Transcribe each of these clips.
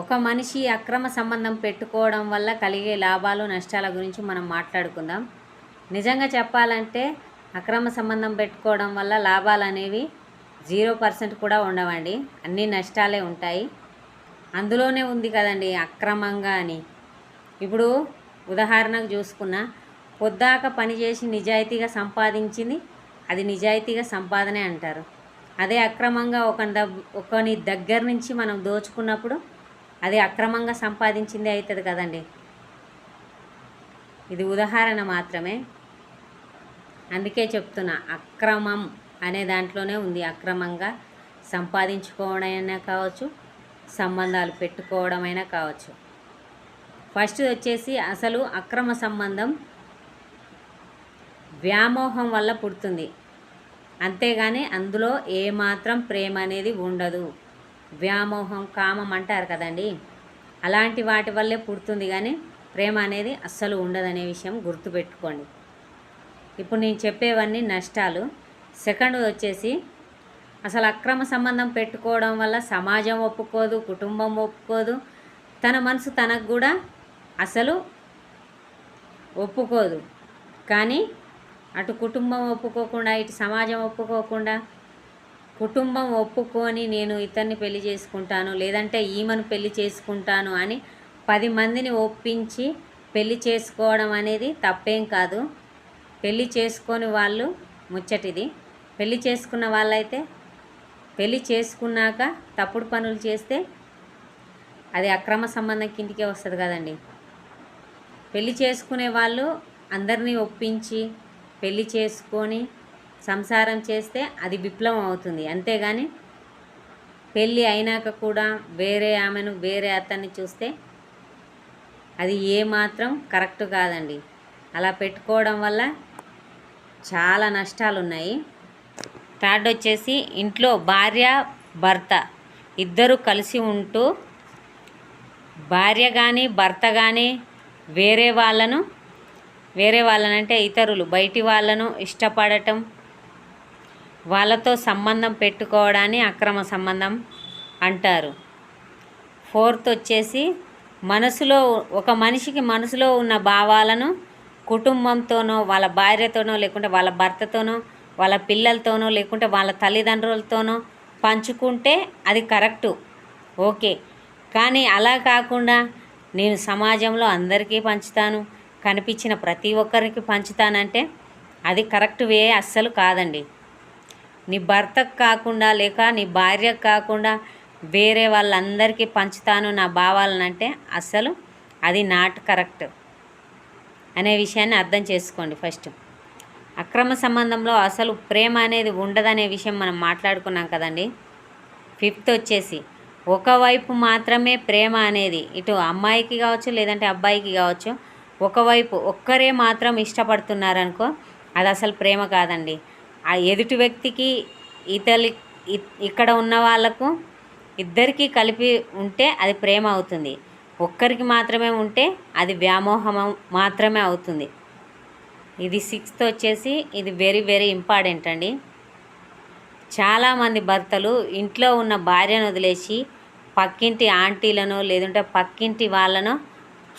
ఒక మనిషి అక్రమ సంబంధం పెట్టుకోవడం వల్ల కలిగే లాభాలు నష్టాల గురించి మనం మాట్లాడుకుందాం. నిజంగా చెప్పాలంటే అక్రమ సంబంధం పెట్టుకోవడం వల్ల లాభాలు అనేవి జీరో పర్సెంట్ కూడా ఉండవండి. అన్ని నష్టాలే ఉంటాయి. అందులోనే ఉంది కదండి అక్రమంగా అని. ఇప్పుడు ఉదాహరణకు చూసుకున్న పొద్దాక పనిచేసి నిజాయితీగా సంపాదించింది అది నిజాయితీగా సంపాదనే అంటారు. అదే అక్రమంగా ఒక ఒకని దగ్గర నుంచి మనం దోచుకున్నప్పుడు అది అక్రమంగా సంపాదించింది అవుతుంది కదండి. ఇది ఉదాహరణ మాత్రమే. అందుకే చెప్తున్నా అక్రమం అనే దాంట్లోనే ఉంది. అక్రమంగా సంపాదించుకోవడమైనా కావచ్చు సంబంధాలు పెట్టుకోవడమైనా కావచ్చు. ఫస్ట్ వచ్చేసి అసలు అక్రమ సంబంధం వ్యామోహం వల్ల పుడుతుంది. అంతేగాని అందులో ఏమాత్రం ప్రేమ అనేది ఉండదు. వ్యామోహం కామం అంటారు కదండి. అలాంటి వాటి వల్లే పుడుతుంది కానీ ప్రేమ అనేది అస్సలు ఉండదనే విషయం గుర్తుపెట్టుకోండి. ఇప్పుడు నేను చెప్పేవన్నీ నష్టాలు. సెకండ్ వచ్చేసి అసలు అక్రమ సంబంధం పెట్టుకోవడం వల్ల సమాజం ఒప్పుకోదు కుటుంబం ఒప్పుకోదు తన మనసు తనకు కూడా అసలు ఒప్పుకోదు. కానీ అటు కుటుంబం ఒప్పుకోకుండా ఇటు సమాజం ఒప్పుకోకుండా కుటుంబం ఒప్పుకొని నేను ఇతన్ని పెళ్ళి చేసుకుంటాను లేదంటే ఈమెను పెళ్ళి చేసుకుంటాను అని పది మందిని ఒప్పించి పెళ్ళి చేసుకోవడం అనేది తప్పేం కాదు. పెళ్ళి చేసుకొని వాళ్ళు ముచ్చటిది. పెళ్ళి చేసుకున్న వాళ్ళైతే పెళ్ళి చేసుకున్నాక తప్పుడు పనులు చేస్తే అది అక్రమ సంబంధం కిందికే వస్తుంది కదండి. పెళ్ళి చేసుకునే వాళ్ళు అందరినీ ఒప్పించి పెళ్ళి చేసుకొని సంసారం చేస్తే అది విప్లవం అవుతుంది. అంతేగాని పెళ్ళి అయినాక కూడా వేరే ఆమెను వేరే అతన్ని చూస్తే అది ఏమాత్రం కరెక్ట్ కాదండి. అలా పెట్టుకోవడం వల్ల చాలా నష్టాలు ఉన్నాయి థర్డ్ వచ్చేసి ఇంట్లో భార్య భర్త ఇద్దరు కలిసి ఉంటూ భార్య కానీ భర్త కానీ వేరే వాళ్ళను వేరే వాళ్ళనంటే ఇతరులు బయటి వాళ్ళను ఇష్టపడటం వాళ్ళతో సంబంధం పెట్టుకోవడాన్ని అక్రమ సంబంధం అంటారు. ఫోర్త్ వచ్చేసి మనసులో ఒక మనిషికి మనసులో ఉన్న భావాలను కుటుంబంతోనో వాళ్ళ భార్యతోనో లేకుంటే వాళ్ళ భర్తతోనో వాళ్ళ పిల్లలతోనో లేకుంటే వాళ్ళ తల్లిదండ్రులతోనో పంచుకుంటే అది కరెక్టు ఓకే. కానీ అలా కాకుండా నేను సమాజంలో అందరికీ పంచుతాను కనిపించిన ప్రతి ఒక్కరికి పంచుతానంటే అది కరెక్ట్ వే అస్సలు కాదండి. నీ భర్తకు కాకుండా లేక నీ భార్యకు కాకుండా వేరే వాళ్ళందరికీ పంచుతాను నా భావాలనంటే అసలు అది నాట్ కరెక్ట్ అనే విషయాన్ని అర్థం చేసుకోండి ఫస్ట్. అక్రమ సంబంధంలో అసలు ప్రేమ అనేది ఉండదనే విషయం మనం మాట్లాడుకున్నాం కదండి. ఫిఫ్త్ వచ్చేసి ఒకవైపు మాత్రమే ప్రేమ అనేది ఇటు అమ్మాయికి కావచ్చు లేదంటే అబ్బాయికి కావచ్చు ఒకవైపు ఒక్కరే మాత్రం ఇష్టపడుతున్నారనుకో అది అసలు ప్రేమ కాదండి. ఆ ఎదుటి వ్యక్తికి ఇతలి ఇక్కడ ఉన్న వాళ్ళకు ఇద్దరికీ కలిపి ఉంటే అది ప్రేమ అవుతుంది. ఒక్కరికి మాత్రమే ఉంటే అది వ్యామోహం మాత్రమే అవుతుంది. ఇది సిక్స్త్ వచ్చేసి ఇది వెరీ వెరీ ఇంపార్టెంట్ అండి. చాలామంది భర్తలు ఇంట్లో ఉన్న భార్యను వదిలేసి పక్కింటి ఆంటీలను లేదంటే పక్కింటి వాళ్ళను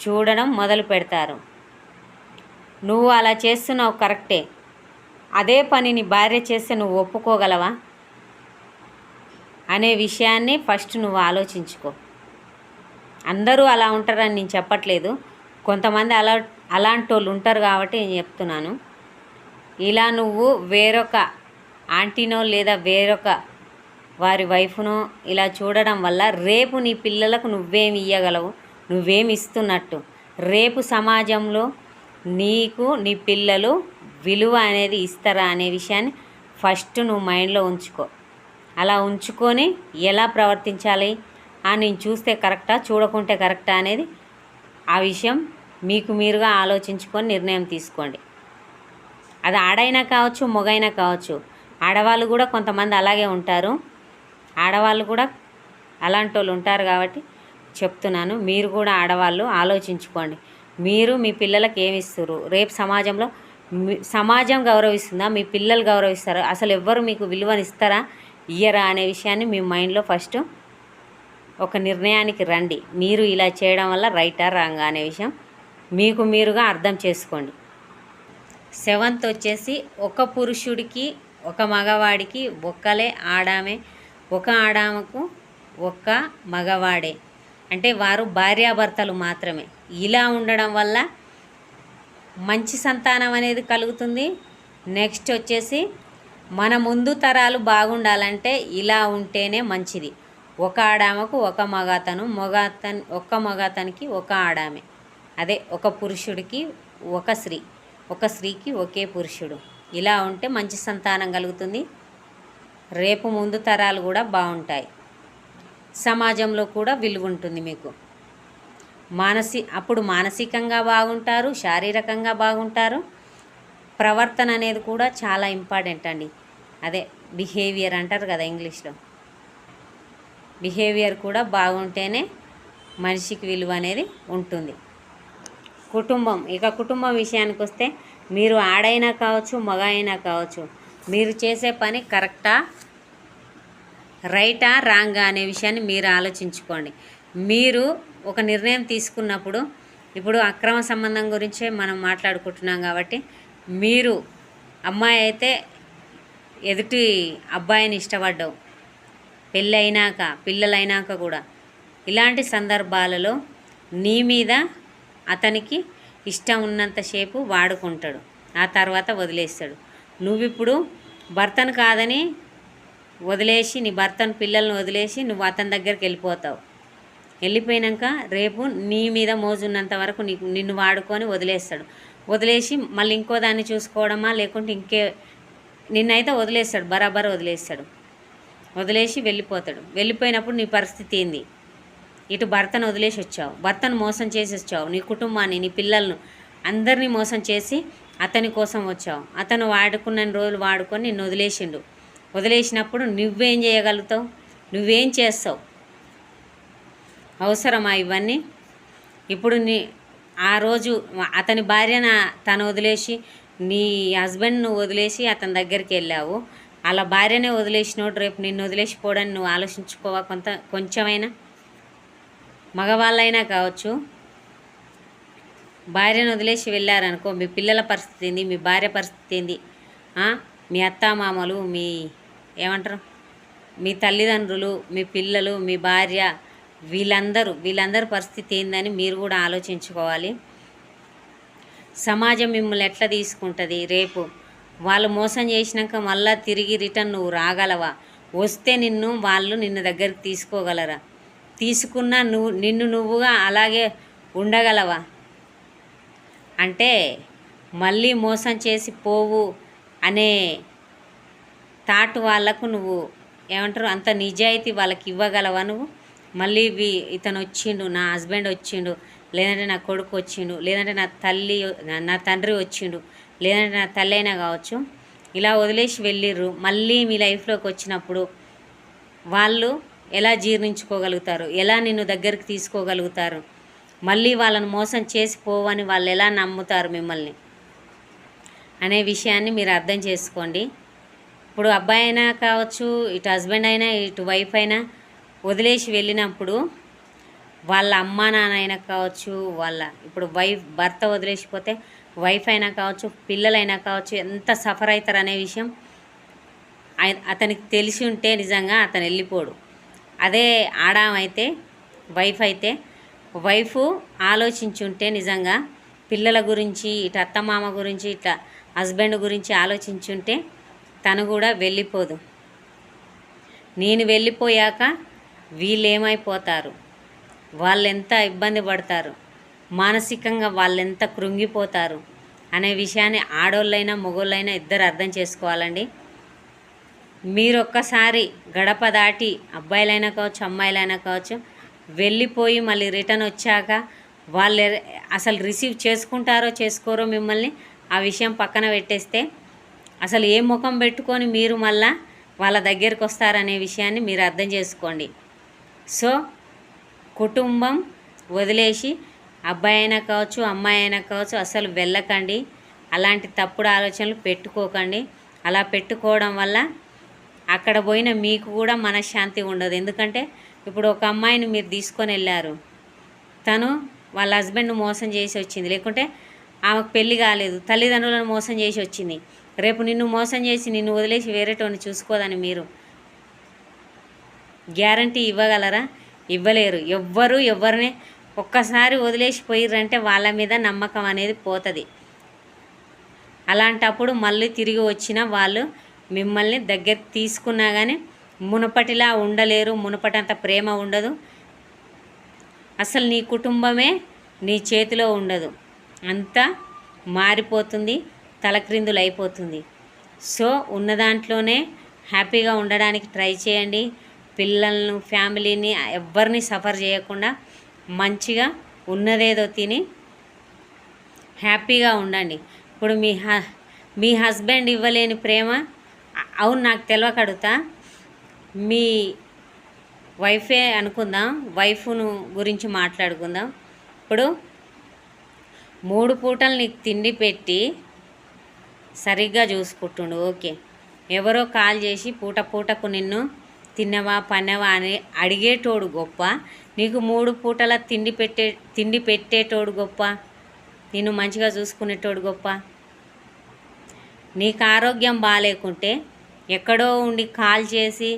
చూడడం మొదలు పెడతారు. నువ్వు అలా చేస్తున్నావు కరెక్టే. అదే పనిని భార్య చేస్తే నువ్వు ఒప్పుకోగలవా? అనే విషయాన్ని ఫస్ట్ నువ్వు ఆలోచించుకో. అందరూ అలా ఉంటారని నేను చెప్పట్లేదు. కొంతమంది అలా అలాంటి వాళ్ళు ఉంటారు కాబట్టి నేను చెప్తున్నాను. ఇలా నువ్వు వేరొక ఆంటీనో లేదా వేరొక వారి వైఫ్నో ఇలా చూడడం వల్ల రేపు నీ పిల్లలకు నువ్వేమి ఇవ్వగలవు నువ్వేమి ఇస్తున్నట్టు? రేపు సమాజంలో నీకు నీ పిల్లలు విలువ అనేది ఇస్తారా అనే విషయాన్ని ఫస్ట్ నువ్వు మైండ్లో ఉంచుకో. అలా ఉంచుకొని ఎలా ప్రవర్తించాలి? ఆ నేను చూస్తే కరెక్టా చూడకుంటే కరెక్టా అనేది ఆ విషయం మీకు మీరుగా ఆలోచించుకొని నిర్ణయం తీసుకోండి. అది ఆడైనా కావచ్చు మొగైనా కావచ్చు. ఆడవాళ్ళు కూడా కొంతమంది అలాగే ఉంటారు. ఆడవాళ్ళు కూడా అలాంటి వాళ్ళు ఉంటారు కాబట్టి చెప్తున్నాను. మీరు కూడా ఆడవాళ్ళు ఆలోచించుకోండి. మీరు మీ పిల్లలకి ఏమి ఇస్తారు రేపు సమాజంలో సమాజం గౌరవిస్తుందా? మీ పిల్లలు గౌరవిస్తారా? అసలు ఎవ్వరు మీకు విలువనిస్తారా ఇయ్యరా అనే విషయాన్ని మీ మైండ్లో ఫస్ట్ ఒక నిర్ణయానికి రండి. మీరు ఇలా చేయడం వల్ల రైటా రాంగా అనే విషయం మీకు మీరుగా అర్థం చేసుకోండి. సెవెంత్ వచ్చేసి ఒక పురుషుడికి ఒక మగవాడికి ఒక్కలే ఆడామే. ఒక ఆడామకు ఒక్క మగవాడే. అంటే వారు భార్యాభర్తలు మాత్రమే. ఇలా ఉండడం వల్ల మంచి సంతానం అనేది కలుగుతుంది. నెక్స్ట్ వచ్చేసి మన ముందు తరాలు బాగుండాలంటే ఇలా ఉంటేనే మంచిది. ఒక ఆడామకు ఒక మగాతను మగాతన్ ఒక్క మగాతనికి ఒక ఆడామే. అదే ఒక పురుషుడికి ఒక స్త్రీ ఒక స్త్రీకి ఒకే పురుషుడు. ఇలా ఉంటే మంచి సంతానం కలుగుతుంది. రేపు ముందు తరాలు కూడా బాగుంటాయి. సమాజంలో కూడా విలువ ఉంటుంది మీకు. మానసి అప్పుడు మానసికంగా బాగుంటారు శారీరకంగా బాగుంటారు. ప్రవర్తన అనేది కూడా చాలా ఇంపార్టెంట్ అండి. అదే బిహేవియర్ అంటారు కదా ఇంగ్లీష్లో. బిహేవియర్ కూడా బాగుంటేనే మనిషికి విలువ అనేది ఉంటుంది. కుటుంబం ఇక కుటుంబం విషయానికి వస్తే మీరు ఆడైనా కావచ్చు మగ అయినా కావచ్చు మీరు చేసే పని కరెక్టా రైటా రాంగా అనే విషయాన్ని మీరు ఆలోచించుకోండి. మీరు ఒక నిర్ణయం తీసుకున్నప్పుడు ఇప్పుడు అక్రమ సంబంధం గురించే మనం మాట్లాడుకుంటున్నాం కాబట్టి మీరు అమ్మాయి అయితే ఎదుటి అబ్బాయిని ఇష్టపడ్డావు. పెళ్ళైనాక పిల్లలైనాక కూడా. ఇలాంటి సందర్భాలలో నీ మీద అతనికి ఇష్టం ఉన్నంతసేపు వాడుకుంటాడు. ఆ తర్వాత వదిలేస్తాడు. నువ్విప్పుడు భర్తను కాదని వదిలేసి నీ భర్తను పిల్లల్ని వదిలేసి నువ్వు అతని దగ్గరికి వెళ్ళిపోతావు. వెళ్ళిపోయినాక రేపు నీ మీద మోజున్నంత వరకు నీకు నిన్ను వాడుకొని వదిలేస్తాడు. వదిలేసి మళ్ళీ ఇంకో దాన్ని చూసుకోవడమా? లేకుంటే ఇంకే నిన్నైతే వదిలేస్తాడు బరాబర్ వదిలేస్తాడు. వదిలేసి వెళ్ళిపోతాడు. వెళ్ళిపోయినప్పుడు నీ పరిస్థితి ఏంది? ఇటు భర్తను వదిలేసి వచ్చావు భర్తను మోసం చేసి వచ్చావు నీ కుటుంబాన్ని నీ పిల్లలను అందరినీ మోసం చేసి అతని కోసం వచ్చావు. అతను వాడుకున్న రోజులు వాడుకొని నిన్ను వదిలేసిండు. వదిలేసినప్పుడు నువ్వేం చేయగలుగుతావు? నువ్వేం చేస్తావు? అవసరమా ఇవన్నీ? ఇప్పుడు నీ ఆ రోజు అతని భార్యను తను వదిలేసి నీ హస్బెండ్ను వదిలేసి అతని దగ్గరికి వెళ్ళావు. అలా భార్యనే వదిలేసినోడు రేపు నిన్ను వదిలేసిపోవడానికి నువ్వు ఆలోచించుకోవా కొంత కొంచెమైనా? మగవాళ్ళైనా కావచ్చు. భార్యను వదిలేసి వెళ్ళారనుకో మీ పిల్లల పరిస్థితి ఏంది? మీ భార్య పరిస్థితి ఏంది? మీ అత్తామామలు మీ ఏమంటారు? మీ తల్లిదండ్రులు మీ పిల్లలు మీ భార్య వీళ్ళందరూ వీళ్ళందరి పరిస్థితి ఏందని మీరు కూడా ఆలోచించుకోవాలి. సమాజం మిమ్మల్ని ఎట్లా తీసుకుంటుంది? రేపు వాళ్ళు మోసం చేసినాక మళ్ళా తిరిగి రిటర్న్ నువ్వు రాగలవా? వస్తే నిన్ను వాళ్ళు నిన్న దగ్గరికి తీసుకోగలరా? తీసుకున్నా నువ్వు నిన్ను నువ్వుగా అలాగే ఉండగలవా? అంటే మళ్ళీ మోసం చేసి పోవు అనే థాట్ వాళ్ళకు నువ్వు ఏమంటారు అంత నిజాయితీ వాళ్ళకి ఇవ్వగలవా నువ్వు? మళ్ళీ వి ఇతను వచ్చిండు నా హస్బెండ్ వచ్చిండు లేదంటే నా కొడుకు వచ్చిండు లేదంటే నా తల్లి నా- తండ్రి వచ్చిండు లేదంటే నా తల్లి అయినా కావచ్చు ఇలా వదిలేసి వెళ్ళిర్రు. మళ్ళీ మీ లైఫ్లోకి వచ్చినప్పుడు వాళ్ళు ఎలా జీర్ణించుకోగలుగుతారు? ఎలా నిన్ను దగ్గరికి తీసుకోగలుగుతారు? మళ్ళీ వాళ్ళని మోసం చేసి పోవని వాళ్ళు ఎలా నమ్ముతారు మిమ్మల్ని? అనే విషయాన్ని మీరు అర్థం చేసుకోండి. ఇప్పుడు అబ్బాయి అయినా కావచ్చు ఇటు హస్బెండ్ అయినా ఇటు వైఫ్ అయినా వదిలేసి వెళ్ళినప్పుడు వాళ్ళ అమ్మ నాన్న అయినా కావచ్చు వాళ్ళ ఇప్పుడు వైఫ్ భర్త వదిలేసిపోతే వైఫ్ అయినా కావచ్చు పిల్లలైనా కావచ్చు ఎంత సఫర్ అవుతారు అనే విషయం అతనికి తెలిసి ఉంటే నిజంగా అతను వెళ్ళిపోడు. అదే ఆడామైతే వైఫ్ అయితే వైఫ్ ఆలోచించుంటే నిజంగా పిల్లల గురించి ఇటు అత్తమామ గురించి ఇట్లా హస్బెండ్ గురించి ఆలోచించుంటే తను కూడా వెళ్ళిపోదు. నేను వెళ్ళిపోయాక వీళ్ళేమైపోతారు? వాళ్ళెంత వాళ్ళు ఎంత ఇబ్బంది పడతారు? మానసికంగా వాళ్ళు ఎంత కృంగిపోతారు? అనే విషయాన్ని ఆడోళ్ళైనా మొగోళ్ళైనా ఇద్దరు అర్థం చేసుకోవాలండి. మీరు ఒక్కసారి గడప దాటి అబ్బాయిలైనా కావచ్చు అమ్మాయిలైనా కావచ్చు వెళ్ళిపోయి మళ్ళీ రిటర్న్ వచ్చాక వాళ్ళు అసలు రిసీవ్ చేసుకుంటారో చేసుకోరో మిమ్మల్ని ఆ విషయం పక్కన పెట్టేస్తే అసలు ఏ ముఖం పెట్టుకొని మీరు మళ్ళా వాళ్ళ దగ్గరికి వస్తారనే విషయాన్ని మీరు అర్థం చేసుకోండి. సో కుటుంబం వదిలేసి అబ్బాయి అయినా కావచ్చు అమ్మాయి అయినా కావచ్చు అసలు వెళ్ళకండి. అలాంటి తప్పుడు ఆలోచనలు పెట్టుకోకండి. అలా పెట్టుకోవడం వల్ల అక్కడ పోయిన మీకు కూడా మనశ్శాంతి ఉండదు. ఎందుకంటే ఇప్పుడు ఒక అమ్మాయిని మీరు తీసుకొని వెళ్ళారు. తను వాళ్ళ హస్బెండ్ మోసం చేసి వచ్చింది. లేకుంటే ఆమెకు పెళ్ళి కాలేదు. తల్లిదండ్రులను మోసం చేసి వచ్చింది. రేపు నిన్ను మోసం చేసి నిన్ను వదిలేసి వేరేటోని చూసుకోదని మీరు గ్యారంటీ ఇవ్వగలరా? ఇవ్వలేరు. ఎవ్వరు ఎవరిని ఒక్కసారి వదిలేసి పోయిర్రంటే వాళ్ళ మీద నమ్మకం అనేది పోతుంది. అలాంటప్పుడు మళ్ళీ తిరిగి వచ్చిన వాళ్ళు మిమ్మల్ని దగ్గర తీసుకున్నా కానీ మునుపటిలా ఉండలేరు. మునపటంత ప్రేమ ఉండదు. అసలు నీ కుటుంబమే నీ చేతిలో ఉండదు. అంతా మారిపోతుంది. తలక్రిందులు అయిపోతుంది సో ఉన్న దాంట్లోనే హ్యాపీగా ఉండడానికి ట్రై చేయండి. పిల్లలను ఫ్యామిలీని ఎవరిని సఫర్ చేయకుండా మంచిగా ఉన్నదేదో తిని హ్యాపీగా ఉండండి. ఇప్పుడు మీ హ మీ హస్బెండ్ ఇవ్వలేని ప్రేమ అవును నాకు తెలియకడుగుతా మీ వైఫే అనుకుందాం వైఫ్ను గురించి మాట్లాడుకుందాం. ఇప్పుడు మూడు పూటలు నీకు తిండి పెట్టి సరిగ్గా చూసుకుంటుండు ఓకే. ఎవరో కాల్ చేసి పూట పూటకు నిన్ను తిన్నవా పన్నవా అని అడిగేటోడు గొప్ప. నీకు మూడు పూటల తిండి పెట్టే తిండి పెట్టేటోడు గొప్ప. నిన్ను మంచిగా చూసుకునేటోడు గొప్ప. నీకు ఆరోగ్యం బాగాలేకుంటే ఎక్కడో ఉండి కాల్ చేసి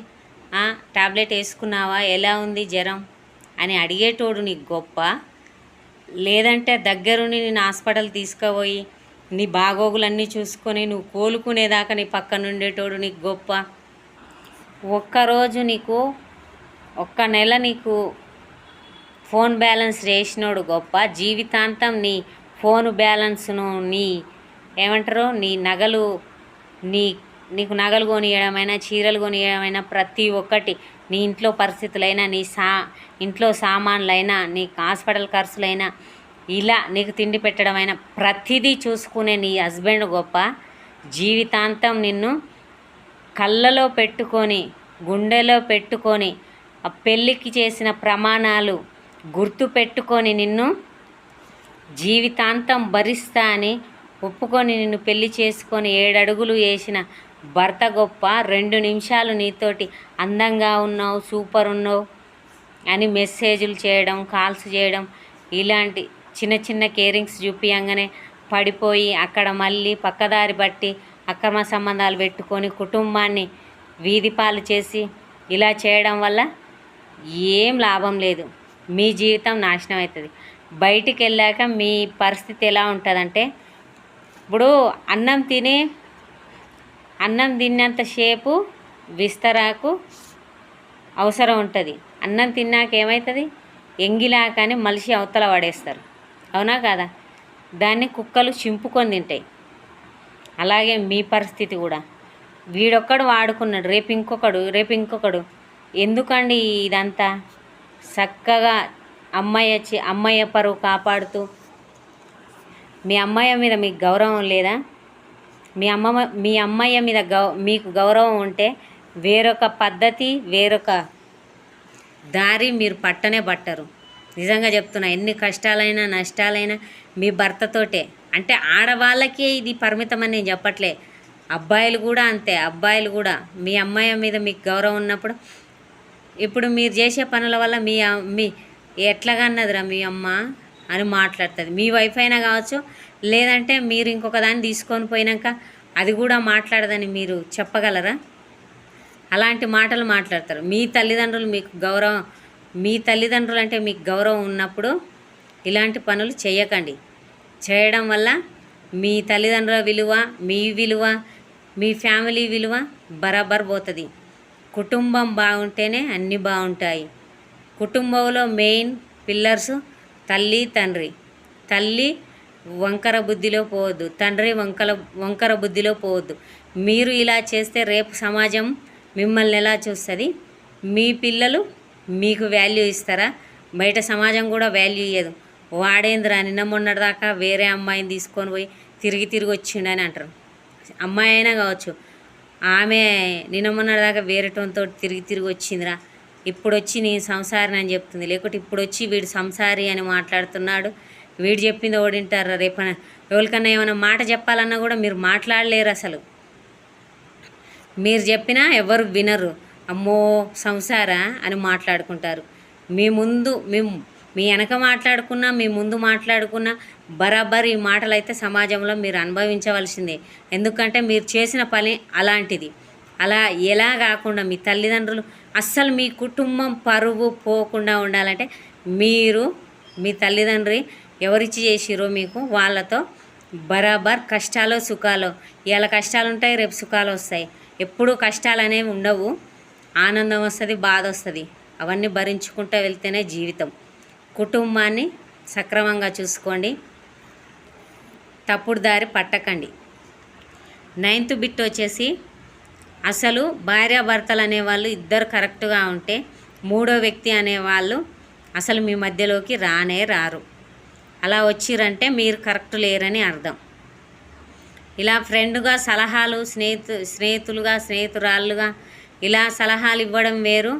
టాబ్లెట్ వేసుకున్నావా? ఎలా ఉంది జ్వరం? అని అడిగేటోడు నీకు గొప్ప. లేదంటే దగ్గరుండి నేను హాస్పిటల్ తీసుకుపోయి నీ బాగోగులన్నీ చూసుకొని నువ్వు కోలుకునేదాకా నీ పక్కన ఉండేటోడు నీకు గొప్ప. ఒక్కరోజు నీకు ఒక్క నెల నీకు ఫోన్ బ్యాలెన్స్ చేసినోడు గొప్ప. జీవితాంతం నీ ఫోన్ బ్యాలెన్స్ను నీ ఏమంటారు? నీ నగలు నీ నీకు నగలు కొనియడమైనా చీరలు కొనియడమైనా ప్రతి ఒక్కటి నీ ఇంట్లో పరిస్థితులైనా నీ సా ఇంట్లో సామాన్లైనా నీ హాస్పిటల్ ఖర్చులైనా ఇలా నీకు తిండి పెట్టడమైనా ప్రతిదీ చూసుకునే నీ హస్బెండ్ గొప్ప. జీవితాంతం నిన్ను కళ్ళలో పెట్టుకొని గుండెలో పెట్టుకొని ఆ పెళ్ళికి చేసిన ప్రమాణాలు గుర్తు పెట్టుకొని నిన్ను జీవితాంతం భరిస్తా అని ఒప్పుకొని నిన్ను పెళ్ళి చేసుకొని ఏడడుగులు వేసిన భర్త గొప్ప రెండు నిమిషాలు నీతోటి అందంగా ఉన్నావు సూపర్ ఉన్నావు అని మెసేజ్లు చేయడం కాల్స్ చేయడం ఇలాంటి చిన్న చిన్న కేరింగ్స్ చూపియంగానే పడిపోయి అక్కడ మళ్ళీ పక్కదారి బట్టి అక్రమ సంబంధాలు పెట్టుకొని కుటుంబాన్ని వీధి పాలు చేసి ఇలా చేయడం వల్ల ఏం లాభం లేదు. మీ జీవితం నాశనం అవుతుంది. బయటికి వెళ్ళాక మీ పరిస్థితి ఎలా ఉంటుందంటే ఇప్పుడు అన్నం తిని అన్నం తిన్నంతసేపు విస్తరాకు అవసరం ఉంటుంది. అన్నం తిన్నాక ఏమవుతుంది ఎంగిలాకని మలిసి అవతల పడేస్తారు. అవునా కదా? దాన్ని కుక్కలు చింపుకొని తింటాయి. అలాగే మీ పరిస్థితి కూడా. వీడొక్కడు వాడుకున్నాడు రేపు ఇంకొకడు రేపు ఇంకొకడు. ఎందుకండి ఇదంతా? చక్కగా అమ్మాయి వచ్చి అమ్మాయి పరువు కాపాడుతూ మీ అమ్మాయి మీద మీకు గౌరవం లేదా? మీ అమ్మ మీ అమ్మాయి మీద గౌ మీకు గౌరవం ఉంటే వేరొక పద్ధతి వేరొక దారి మీరు పట్టనే పట్టరు. నిజంగా చెప్తున్నా ఎన్ని కష్టాలైనా నష్టాలైనా మీ భర్తతోటే. అంటే ఆడవాళ్ళకే ఇది పరిమితం అని నేను చెప్పట్లే. అబ్బాయిలు కూడా అంతే అబ్బాయిలు కూడా. మీ అమ్మాయి మీద మీకు గౌరవం ఉన్నప్పుడు ఇప్పుడు మీరు చేసే పనుల వల్ల మీ మీ ఎట్లాగా అన్నదిరా మీ అమ్మ అని మాట్లాడుతుంది. మీ వైఫ్ అయినా కావచ్చు లేదంటే మీరు ఇంకొక దాన్ని తీసుకొని పోయినాక అది కూడా మాట్లాడదని మీరు చెప్పగలరా? అలాంటి మాటలు మాట్లాడతారు. మీ తల్లిదండ్రులు మీకు గౌరవం మీ తల్లిదండ్రులు అంటే మీకు గౌరవం ఉన్నప్పుడు ఇలాంటి పనులు చేయకండి. చేయడం వల్ల మీ తల్లిదండ్రుల విలువ మీ విలువ మీ ఫ్యామిలీ విలువ బరాబర్ పోతుంది. కుటుంబం బాగుంటేనే అన్నీ బాగుంటాయి. కుటుంబంలో మెయిన్ పిల్లర్స్ తల్లి తండ్రి. తల్లి వంకర బుద్ధిలో పోవద్దు తండ్రి వంకర వంకర బుద్ధిలో పోవద్దు. మీరు ఇలా చేస్తే రేపు సమాజం మిమ్మల్ని ఎలా చూస్తుంది? మీ పిల్లలు మీకు వాల్యూ ఇస్తారా? బయట సమాజం కూడా వాల్యూ ఇయ్యదు. వాడేంద్రా నిన్న మొన్నటిదాకా వేరే అమ్మాయిని తీసుకొని పోయి తిరిగి తిరిగి వచ్చిండని అంటారు. అమ్మాయి అయినా కావచ్చు. ఆమె నిన్న మొన్నటిదాకా వేరేటంతో తిరిగి తిరిగి వచ్చిందిరా. ఇప్పుడు వచ్చి నీ సంసారి అని చెప్తుంది. లేకుంటే ఇప్పుడు వచ్చి వీడు సంసారి అని మాట్లాడుతున్నాడు. వీడు చెప్పింది ఓడింటారా రేపన ఎవరికన్నా ఏమైనా మాట చెప్పాలన్నా కూడా మీరు మాట్లాడలేరు అసలు. మీరు చెప్పినా ఎవరు వినరు. అమ్మో సంసారా అని మాట్లాడుకుంటారు. మీ ముందు మేము మీ వెనక మాట్లాడుకున్నా మీ ముందు మాట్లాడుకున్నా బరాబర్ ఈ మాటలు అయితే సమాజంలో మీరు అనుభవించవలసిందే. ఎందుకంటే మీరు చేసిన పని అలాంటిది. అలా ఎలా కాకుండా మీ తల్లిదండ్రులు అస్సలు మీ కుటుంబం పరువు పోకుండా ఉండాలంటే మీరు మీ తల్లిదండ్రి ఎవరిచ్చి చేసిరో మీకు వాళ్ళతో బరాబర్ కష్టాలు సుఖాలు ఇవాళ కష్టాలు ఉంటాయి రేపు సుఖాలు వస్తాయి. ఎప్పుడూ కష్టాలు అనేవి ఉండవు. ఆనందం వస్తుంది బాధ వస్తుంది. అవన్నీ భరించుకుంటూ వెళ్తేనే జీవితం. కుటుంబాన్ని సక్రమంగా చూసుకోండి. తప్పుడు దారి పట్టకండి. నైన్త్ బిట్ వచ్చేసి అసలు భార్యాభర్తలు అనేవాళ్ళు ఇద్దరు కరెక్ట్గా ఉంటే మూడో వ్యక్తి అనేవాళ్ళు అసలు మీ మధ్యలోకి రానే రారు. అలా వచ్చిరంటే మీరు కరెక్ట్ లేరని అర్థం. ఇలా ఫ్రెండ్గా సలహాలు స్నేహితు స్నేహితులుగా స్నేహితురాళ్ళుగా ఇలా సలహాలు ఇవ్వడం వేరు.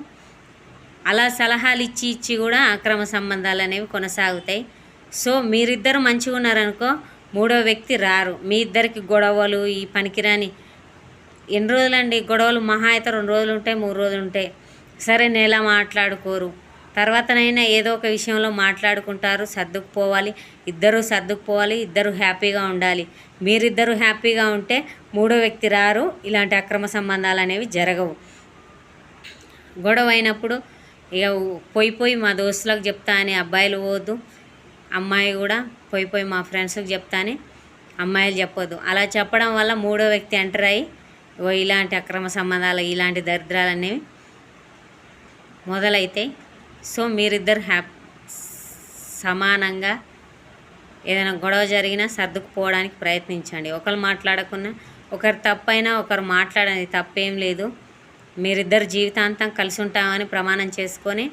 అలా సలహాలు ఇచ్చి ఇచ్చి కూడా అక్రమ సంబంధాలు అనేవి కొనసాగుతాయి. సో మీరిద్దరు మంచిగా ఉన్నారనుకో మూడో వ్యక్తి రారు. మీ ఇద్దరికి గొడవలు ఈ పనికిరాని ఎన్ని రోజులండి? గొడవలు మహా అయితే రెండు రోజులు ఉంటాయి మూడు రోజులు ఉంటాయి. సరే నెల మాట్లాడుకోరు. తర్వాతనైనా ఏదో ఒక విషయంలో మాట్లాడుకుంటారు సర్దుకుపోవాలి. ఇద్దరు సర్దుకుపోవాలి ఇద్దరు హ్యాపీగా ఉండాలి. మీరిద్దరు హ్యాపీగా ఉంటే మూడో వ్యక్తి రారు. ఇలాంటి అక్రమ సంబంధాలు అనేవి జరగవు. గొడవ అయినప్పుడు ఇక పోయి పోయి మా దోస్తులకు చెప్తా అని అబ్బాయిలు పోవద్దు అమ్మాయి కూడా పోయి పోయి మా ఫ్రెండ్స్కి చెప్తా అని అమ్మాయిలు చెప్పొద్దు. అలా చెప్పడం వల్ల మూడో వ్యక్తి ఎంటర్ అయ్యి ఓ ఇలాంటి అక్రమ సంబంధాలు ఇలాంటి దరిద్రాలు అనేవి మొదలైతాయి. సో మీరిద్దరు హ్యాప్ సమానంగా ఏదైనా గొడవ జరిగినా సర్దుకుపోవడానికి ప్రయత్నించండి. ఒకరు మాట్లాడకున్నా ఒకరు తప్పైనా ఒకరు మాట్లాడని తప్పేం లేదు. మీరిద్దరు జీవితాంతం కలిసి ఉంటామని ప్రమాణం చేసుకొని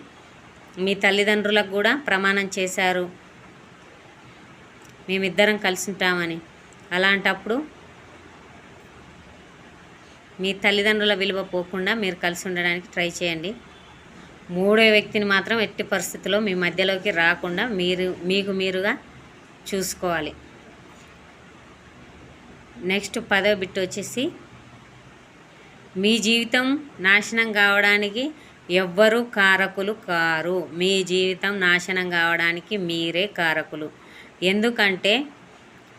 మీ తల్లిదండ్రులకు కూడా ప్రమాణం చేశారు. మేమిద్దరం కలిసి ఉంటామని. అలాంటప్పుడు మీ తల్లిదండ్రుల విలువ పోకుండా మీరు కలిసి ఉండడానికి ట్రై చేయండి. మూడో వ్యక్తిని మాత్రం ఎట్టి పరిస్థితుల్లో మీ మధ్యలోకి రాకుండా మీరు మీకు మీరుగా చూసుకోవాలి. నెక్స్ట్ పదో బిట్ వచ్చేసి మీ జీవితం నాశనం కావడానికి ఎవ్వరూ కారకులు కారు. మీ జీవితం నాశనం కావడానికి మీరే కారకులు. ఎందుకంటే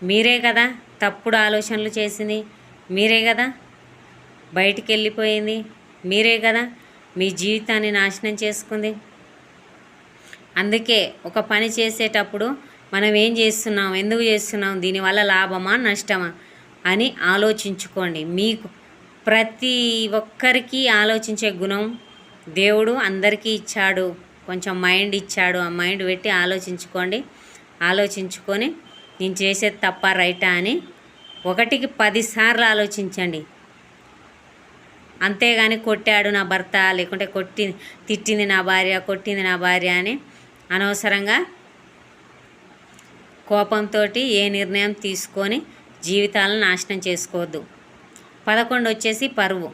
మీరే కదా తప్పుడు ఆలోచనలు చేసింది. మీరే కదా బయటికి వెళ్ళిపోయింది మీరే కదా మీ జీవితాన్ని నాశనం చేసుకుంది. అందుకే ఒక పని చేసేటప్పుడు మనం ఏం చేస్తున్నాం? ఎందుకు చేస్తున్నాం? దీనివల్ల లాభమా? నష్టమా? అని ఆలోచించుకోండి. మీకు ప్రతి ఒక్కరికి ఆలోచించే గుణం దేవుడు అందరికీ ఇచ్చాడు. కొంచెం మైండ్ ఇచ్చాడు. ఆ మైండ్ పెట్టి ఆలోచించుకోండి. ఆలోచించుకొని నేను చేసేది తప్ప రైటా అని ఒకటికి పదిసార్లు ఆలోచించండి. అంతేగాని కొట్టాడు నా భర్త లేకుంటే కొట్టి తిట్టింది నా భార్య కొట్టింది నా భార్య అని అనవసరంగా కోపంతో ఏ నిర్ణయం తీసుకొని జీవితాలను నాశనం చేసుకోవద్దు. పదకొండు వచ్చేసి పరువు.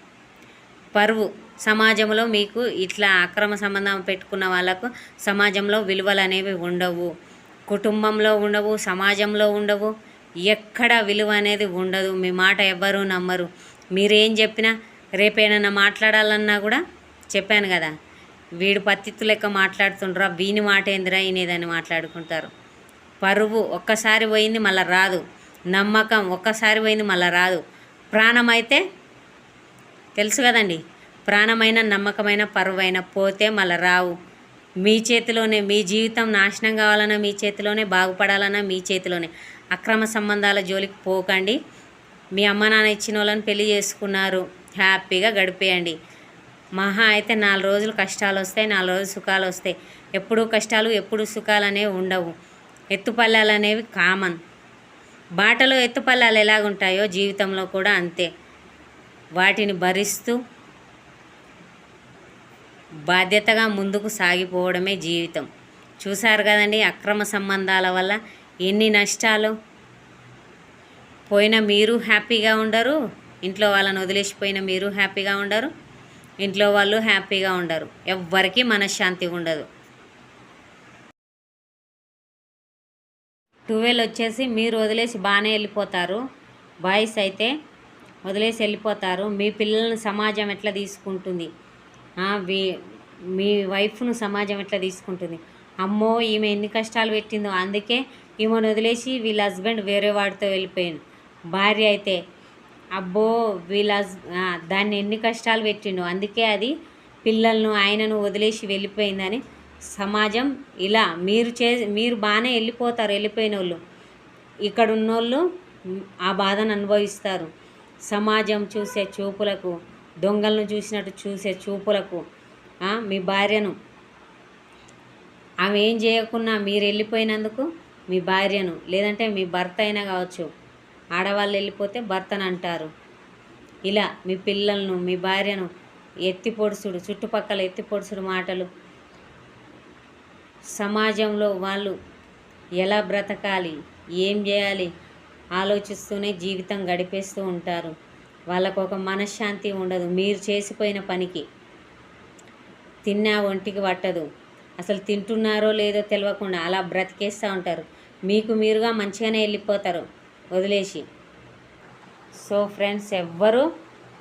పరువు. సమాజంలో మీకు ఇట్లా అక్రమ సంబంధం పెట్టుకున్న వాళ్ళకు సమాజంలో విలువలు అనేవి ఉండవు. కుటుంబంలో ఉండవు సమాజంలో ఉండవు. ఎక్కడ విలువ అనేది ఉండదు. మీ మాట ఎవ్వరూ నమ్మరు. మీరేం చెప్పినా రేపేనన్నా మాట్లాడాలన్నా కూడా చెప్పాను కదా. వీడు పత్తిత్తు లెక్క మాట్లాడుతుండ్రా వీని మాట ఏందిరా ఈయనేదని మాట్లాడుకుంటారు. పరువు ఒక్కసారి పోయింది మళ్ళీ రాదు. నమ్మకం ఒక్కసారి పోయింది మళ్ళీ రాదు. ప్రాణం అయితే తెలుసు కదండి. ప్రాణమైన నమ్మకమైన పరువైన పోతే మళ్ళీ రావు. మీ చేతిలోనే మీ జీవితం నాశనం కావాలన్నా మీ చేతిలోనే బాగుపడాలన్నా మీ చేతిలోనే. అక్రమ సంబంధాల జోలికి పోకండి. మీ అమ్మ నాన్న ఇచ్చిన వాళ్ళని పెళ్ళి చేసుకున్నారు. హ్యాపీగా గడిపేయండి. మహా అయితే నాలుగు రోజులు కష్టాలు వస్తాయి నాలుగు రోజులు సుఖాలు వస్తాయి. ఎప్పుడూ కష్టాలు ఎప్పుడు సుఖాలు అనేవి ఉండవు. ఎత్తుపల్లాలు అనేవి కామన్. బాటలో ఎత్తుపల్లాలు ఎలాగుంటాయో జీవితంలో కూడా అంతే. వాటిని భరిస్తూ బాధ్యతగా ముందుకు సాగిపోవడమే జీవితం. చూశారు కదండి అక్రమ సంబంధాల వల్ల ఎన్ని నష్టాలు? పోయిన మీరు హ్యాపీగా ఉండరు ఇంట్లో వాళ్ళని వదిలేసిపోయిన మీరు హ్యాపీగా ఉండరు ఇంట్లో వాళ్ళు హ్యాపీగా ఉండరు. ఎవ్వరికీ మనశ్శాంతి ఉండదు. టువెల్ వచ్చేసి మీరు వదిలేసి బాగానే వెళ్ళిపోతారు. బాయ్స్ అయితే వదిలేసి వెళ్ళిపోతారు. మీ పిల్లల్ని సమాజం ఎట్లా తీసుకుంటుంది? మీ వైఫ్ను సమాజం ఎట్లా తీసుకుంటుంది? అమ్మో ఈమె ఎన్ని కష్టాలు పెట్టిందో. అందుకే ఈమెను వదిలేసి వీళ్ళ హస్బెండ్ వేరే వాడితో వెళ్ళిపోయాను భార్య అయితే అబ్బో వీళ్ళ హస్ దాన్ని ఎన్ని కష్టాలు పెట్టిండో. అందుకే అది పిల్లలను ఆయనను వదిలేసి వెళ్ళిపోయిందని సమాజం ఇలా మీరు చే మీరు బాగానే వెళ్ళిపోతారు వెళ్ళిపోయిన వాళ్ళు ఇక్కడ ఉన్నోళ్ళు ఆ బాధను అనుభవిస్తారు. సమాజం చూసే చూపులకు దొంగలను చూసినట్టు చూసే చూపులకు మీ భార్యను. ఆమె ఏం చేయకున్నా మీరు వెళ్ళిపోయినందుకు మీ భార్యను. లేదంటే మీ భర్త అయినా కావచ్చు. ఆడవాళ్ళు వెళ్ళిపోతే భర్తను అంటారు. ఇలా మీ పిల్లలను మీ భార్యను ఎత్తి పొడుసుడు చుట్టుపక్కల ఎత్తి పొడుసుడు మాటలు సమాజంలో వాళ్ళు ఎలా బ్రతకాలి ఏం చేయాలి ఆలోచిస్తూనే జీవితం గడిపేస్తూ ఉంటారు. వాళ్ళకు ఒక మనశ్శాంతి ఉండదు. మీరు చేసిపోయిన పనికి తిన్నా ఒంటికి పట్టదు. అసలు తింటున్నారో లేదో తెలియకుండా అలా బ్రతికేస్తూ ఉంటారు. మీకు మీరుగా మంచిగానే వెళ్ళిపోతారు. వదిలేసి. సో ఫ్రెండ్స్ ఎవ్వరూ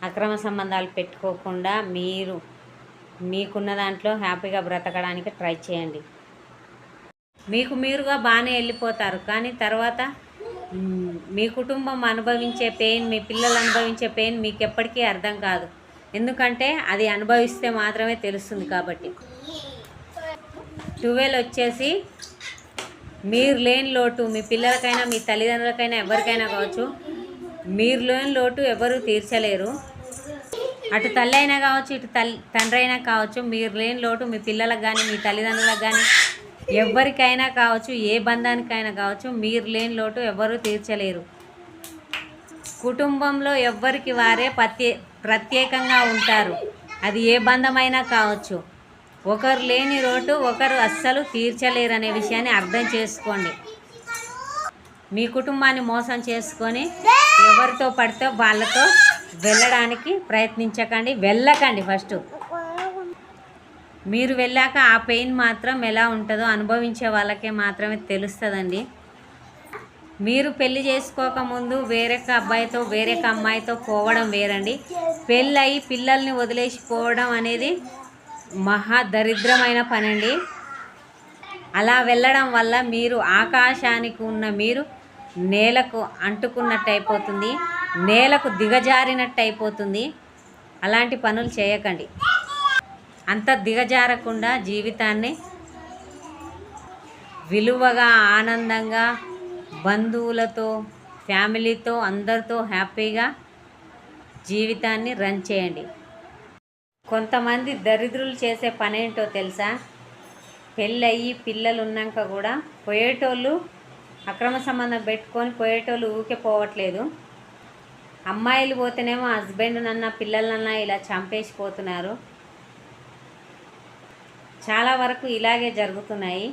అక్రమ సంబంధాలు పెట్టుకోకుండా మీరు మీకున్న దాంట్లో హ్యాపీగా బ్రతకడానికి ట్రై చేయండి. మీకు మీరుగా బాగానే వెళ్ళిపోతారు. కానీ తర్వాత మీ కుటుంబం అనుభవించే పెయిన్ మీ పిల్లలు అనుభవించే పెయిన్ మీకు ఎప్పటికీ అర్థం కాదు. ఎందుకంటే అది అనుభవిస్తే మాత్రమే తెలుస్తుంది కాబట్టి. ట్వెల్వ్ వచ్చేసి మీరు లేని లోటు మీ పిల్లలకైనా మీ తల్లిదండ్రులకైనా ఎవరికైనా కావచ్చు మీరు లేని లోటు ఎవరు తీర్చలేరు. అటు తల్లి అయినా కావచ్చు ఇటు తల్లి తండ్రి అయినా కావచ్చు మీరు లేని లోటు మీ పిల్లలకు కానీ మీ తల్లిదండ్రులకు కానీ ఎవరికైనా కావచ్చు ఏ బంధానికైనా కావచ్చు మీరు లేని లోటు ఎవరు తీర్చలేరు. కుటుంబంలో ఎవ్వరికి వారే ప్రత్యే ప్రత్యేకంగా ఉంటారు. అది ఏ బంధమైనా కావచ్చు. ఒకరు లేని లోటు ఒకరు అస్సలు తీర్చలేరు అనే విషయాన్ని అర్థం చేసుకోండి. మీ కుటుంబాన్ని మోసం చేసుకొని ఎవరితో పడితే వాళ్ళతో వెళ్ళడానికి ప్రయత్నించకండి. వెళ్ళకండి ఫస్ట్. మీరు వెళ్ళాక ఆ పెయిన్ మాత్రం ఎలా ఉంటుందో అనుభవించే వాళ్ళకే మాత్రమే తెలుస్తుందండి. మీరు పెళ్ళి చేసుకోకముందు వేరొక అబ్బాయితో వేరొక అమ్మాయితో పోవడం వేరండి. పెళ్ళయి పిల్లల్ని వదిలేసి పోవడం అనేది మహా దరిద్రమైన అండి అలా వెళ్ళడం వల్ల మీరు ఆకాశానికి ఉన్న మీరు నేలకు అంటుకున్నట్టు అయిపోతుంది నేలకు దిగజారినట్టు అయిపోతుంది అలాంటి పనులు చేయకండి. అంత దిగజారకుండా జీవితాన్ని విలువగా ఆనందంగా బంధువులతో ఫ్యామిలీతో అందరితో హ్యాపీగా జీవితాన్ని రన్ చేయండి. కొంతమంది దరిద్రులు చేసే పని ఏంటో తెలుసా? పెళ్ళయి పిల్లలు ఉన్నాక కూడా పోయేటోళ్ళు అక్రమ సంబంధం పెట్టుకొని పోయేటోళ్ళు ఊకే పోవట్లేదు. అమ్మాయిలు పోతేనేమో హస్బెండ్నన్నా పిల్లలన్నా ఇలా చంపేసిపోతున్నారు. చాలా వరకు ఇలాగే జరుగుతున్నాయి.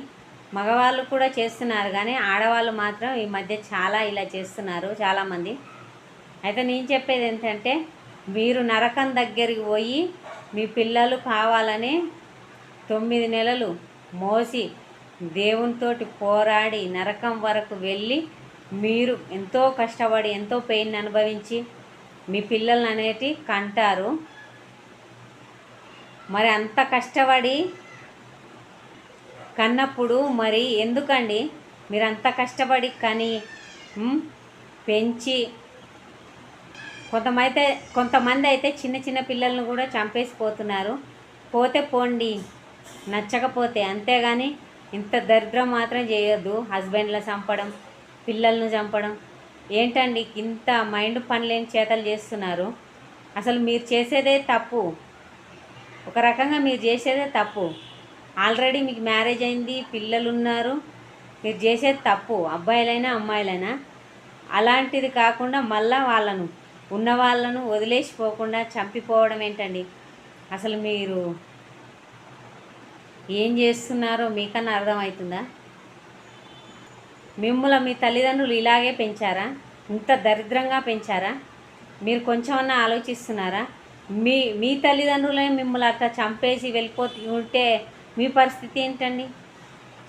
మగవాళ్ళు కూడా చేస్తున్నారు కానీ ఆడవాళ్ళు మాత్రం ఈ మధ్య చాలా ఇలా చేస్తున్నారు చాలామంది. అయితే నేను చెప్పేది ఏంటంటే మీరు నరకం దగ్గరికి పోయి మీ పిల్లలు కావాలని తొమ్మిది నెలలు మోసి దేవునితోటి పోరాడి నరకం వరకు వెళ్ళి మీరు ఎంతో కష్టపడి ఎంతో పెయిన్ అనుభవించి మీ పిల్లల్ని అనేటి కంటారు. మరి అంత కష్టపడి కన్నప్పుడు మరి ఎందుకండి? మీరంత కష్టపడి కని పెంచి కొంతమైతే కొంతమంది అయితే చిన్న చిన్న పిల్లలను కూడా చంపేసిపోతున్నారు. పోతే పోండి నచ్చకపోతే అంతేగాని ఇంత దరిద్రం మాత్రం చేయొద్దు. హస్బెండ్లను చంపడం పిల్లలను చంపడం. ఏంటండి ఇంత మైండ్ పనిలేని చేతలు చేస్తున్నారు? అసలు మీరు చేసేదే తప్పు. ఒక రకంగా మీరు చేసేదే తప్పు. ఆల్రెడీ మీకు మ్యారేజ్ అయింది పిల్లలు ఉన్నారు మీరు చేసేది తప్పు అబ్బాయిలైనా అమ్మాయిలైనా. అలాంటిది కాకుండా మళ్ళా వాళ్ళను ఉన్న వాళ్ళను వదిలేసిపోకుండా చంపిపోవడం ఏంటండి? అసలు మీరు ఏం చేస్తున్నారో మీకన్నా అర్థమవుతుందా? మిమ్మల్ని మీ తల్లిదండ్రులు ఇలాగే పెంచారా? ఇంత దరిద్రంగా పెంచారా? మీరు కొంచెమన్నా ఆలోచిస్తున్నారా? మీ మీ తల్లిదండ్రులే మిమ్మల్ని అట్లా చంపేసి వెళ్ళిపోతూ ఉంటే మీ పరిస్థితి ఏంటండి?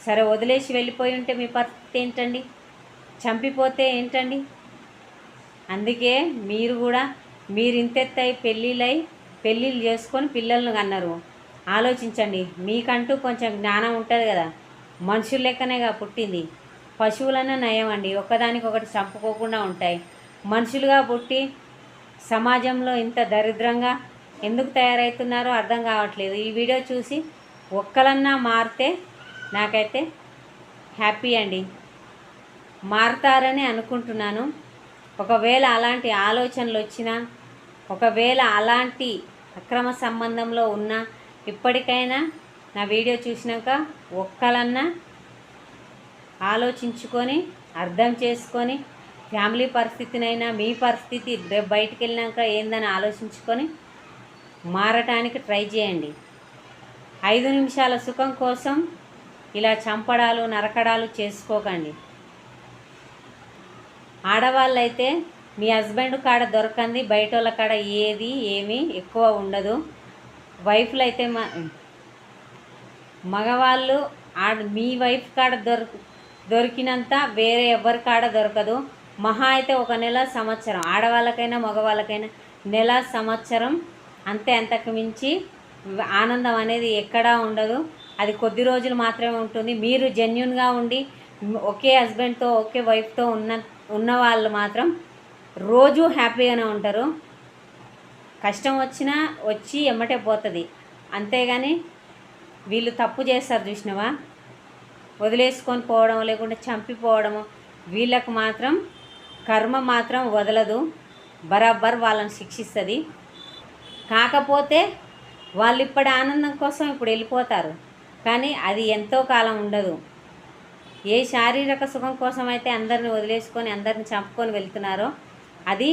సరే వదిలేసి వెళ్ళిపోయి ఉంటే మీ పరిస్థితి ఏంటండి? చంపిపోతే ఏంటండి? అందుకే మీరు కూడా మీరు ఇంతెత్తై పెళ్ళిళ్ళై పెళ్ళిళ్ళు చేసుకొని పిల్లలను కన్నారు. ఆలోచించండి మీకంటూ కొంచెం జ్ఞానం ఉంటుంది కదా. మనుషుల లెక్కనేగా పుట్టింది. పశువులనే నయం అండి. ఒకదానికొకటి చంపుకోకుండా ఉంటాయి. మనుషులుగా పుట్టి సమాజంలో ఇంత దరిద్రంగా ఎందుకు తయారవుతున్నారో అర్థం కావట్లేదు. ఈ వీడియో చూసి ఒక్కలన్నా మారితే నాకైతే హ్యాపీ అండి. మారతారని అనుకుంటున్నాను. ఒకవేళ అలాంటి ఆలోచనలు వచ్చినా ఒకవేళ అలాంటి అక్రమ సంబంధంలో ఉన్న ఇప్పటికైనా నా వీడియో చూసినాక ఒక్కలన్నా ఆలోచించుకొని అర్థం చేసుకొని ఫ్యామిలీ పరిస్థితినైనా మీ పరిస్థితి బయటికి వెళ్ళినాక ఏందని ఆలోచించుకొని మారటానికి ట్రై చేయండి. ఐదు నిమిషాల సుఖం కోసం ఇలా చంపడాలు నరకడాలు చేసుకోకండి. ఆడవాళ్ళైతే మీ హస్బెండ్ కాడ దొరకంది బయట వాళ్ళ కాడ ఏది ఏమీ ఎక్కువ ఉండదు. వైఫ్లు అయితే మ మగవాళ్ళు ఆడ మీ వైఫ్ కాడ దొర దొరికినంత వేరే ఎవరి కాడ దొరకదు. మహా అయితే ఒక నెల సంవత్సరం. ఆడవాళ్ళకైనా మగవాళ్ళకైనా నెల సంవత్సరం అంతే అంతకు మించి ఆనందం అనేది ఎక్కడా ఉండదు. అది కొద్ది రోజులు మాత్రమే ఉంటుంది. మీరు జెన్యున్గా ఉండి ఒకే హస్బెండ్తో ఒకే వైఫ్తో ఉన్న ఉన్న వాళ్ళు మాత్రం రోజూ హ్యాపీగానే ఉంటారు. కష్టం వచ్చినా వచ్చి ఎమ్మటే పోతుంది. అంతేగాని వీళ్ళు తప్పు చేస్తారు చూసినవా? వదిలేసుకొని పోవడం లేకుంటే చంపిపోవడము వీళ్ళకు మాత్రం కర్మ మాత్రం వదలదు. బరాబర్ వాళ్ళని శిక్షిస్తుంది. కాకపోతే వాళ్ళు ఇప్పటి ఆనందం కోసం ఇప్పుడు వెళ్ళిపోతారు. కానీ అది ఎంతో కాలం ఉండదు. ఏ శారీరక సుఖం కోసం అయితే అందరిని వదిలేసుకొని అందరిని చంపుకొని వెళ్తున్నారో అది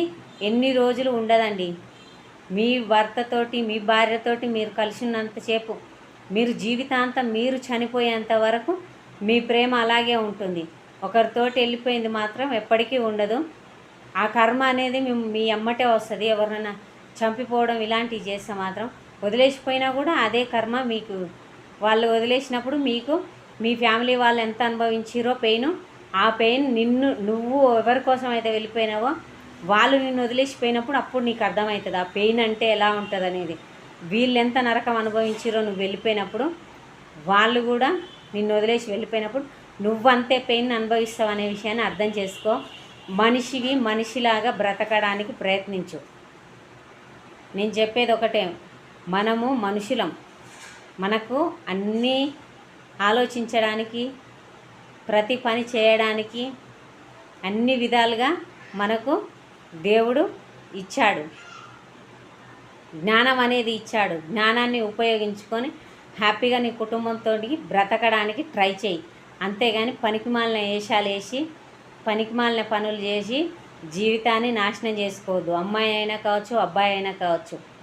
ఎన్ని రోజులు ఉండదండి. మీ భర్తతోటి మీ భార్యతోటి మీరు కలిసి ఉన్నంతసేపు మీరు జీవితాంతం మీరు చనిపోయేంత వరకు మీ ప్రేమ అలాగే ఉంటుంది. ఒకరితోటి వెళ్ళిపోయింది మాత్రం ఎప్పటికీ ఉండదు. ఆ కర్మ అనేది మీ మీ అమ్మటే వస్తుంది. ఎవరైనా చంపిపోవడం ఇలాంటివి చేస్తే మాత్రం వదిలేసిపోయినా కూడా అదే కర్మ మీకు. వాళ్ళు వదిలేసినప్పుడు మీకు మీ ఫ్యామిలీ వాళ్ళు ఎంత అనుభవించారో పెయిన్ ఆ పెయిన్ నిన్ను నువ్వు ఎవరి కోసం అయితే వెళ్ళిపోయినావో వాళ్ళు నిన్ను వదిలేసిపోయినప్పుడు అప్పుడు నీకు అర్థమవుతుంది. ఆ పెయిన్ అంటే ఎలా ఉంటుంది అనేది వీళ్ళు ఎంత నరకం అనుభవించారో నువ్వు వెళ్ళిపోయినప్పుడు వాళ్ళు కూడా నిన్ను వదిలేసి వెళ్ళిపోయినప్పుడు నువ్వంతే పెయిన్ అనుభవిస్తావు అనే విషయాన్ని అర్థం చేసుకో. మనిషివి మనిషిలాగా బ్రతకడానికి ప్రయత్నించు. నేను చెప్పేది ఒకటే మనము మనుషులం. మనకు అన్నీ ఆలోచించడానికి ప్రతి పని చేయడానికి అన్ని విధాలుగా మనకు దేవుడు ఇచ్చాడు. జ్ఞానం అనేది ఇచ్చాడు. జ్ఞానాన్ని ఉపయోగించుకొని హ్యాపీగా నీ కుటుంబంతో బ్రతకడానికి ట్రై చేయి. అంతేగాని పనికిమాలిన వేషాలు వేసి పనికిమాలిన పనులు చేసి జీవితాన్ని నాశనం చేసుకోవద్దు. అమ్మాయి అయినా కావచ్చు అబ్బాయి అయినా కావచ్చు.